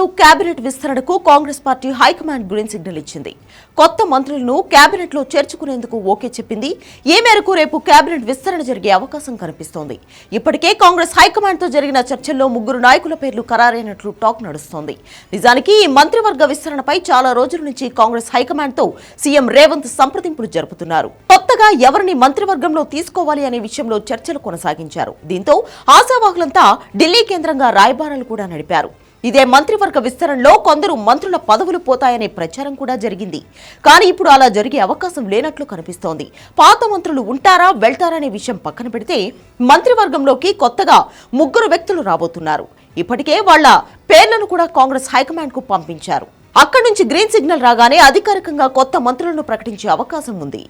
మంత్రివర్గంలో కేబినెట్ విస్తరణకు Congress party high command green signal ఇచ్చింది. కొత్త మంత్రులను కేబినెట్లో చేర్చుకునేందుకు ఓకే చెప్పింది. ఏ మేరకు రేపు కేబినెట్ విస్తరణ జరిగే అవకాశం కనిపిస్తోంది. ఇప్పటికే కాంగ్రెస్ హైకమాండ్తో జరిగిన చర్చల్లో ముగ్గురు నాయకుల పేర్లు ఖరారైనట్లు టాక్ నడుస్తోంది. నిజానికి ఈ మంత్రివర్గ విస్తరణపై చాలా రోజుల నుంచి కాంగ్రెస్ హైకమాండ్తో సీఎం రేవంత్ సంప్రదింపులు జరుపుతున్నారు. కొత్తగా ఎవరిని మంత్రివర్గంలో తీసుకోవాలి అనే విషయంలో చర్చలు కొనసాగించారు. దీంతో ఆశావాహులంతా ఢిల్లీ కేంద్రంగా రాయబారాలు కూడా నడిపారు. ఇదే మంత్రివర్గ విస్తరణలో కొందరు మంత్రుల పదవులు పోతాయనే ప్రచారం కూడా జరిగింది. కానీ ఇప్పుడు అలా జరిగే అవకాశం లేనట్లు కనిపిస్తోంది. పాత మంత్రులు ఉంటారా వెళ్తారా అనే విషయం పక్కన పెడితే మంత్రివర్గంలోకి కొత్తగా ముగ్గురు వ్యక్తులు రాబోతున్నారు. ఇప్పటికే వాళ్ళ పేర్లను కూడా కాంగ్రెస్ హైకమాండ్కు పంపించారు. అక్కడి నుంచి గ్రీన్ సిగ్నల్ రాగానే అధికారికంగా కొత్త మంత్రులను ప్రకటించే అవకాశం ఉంది.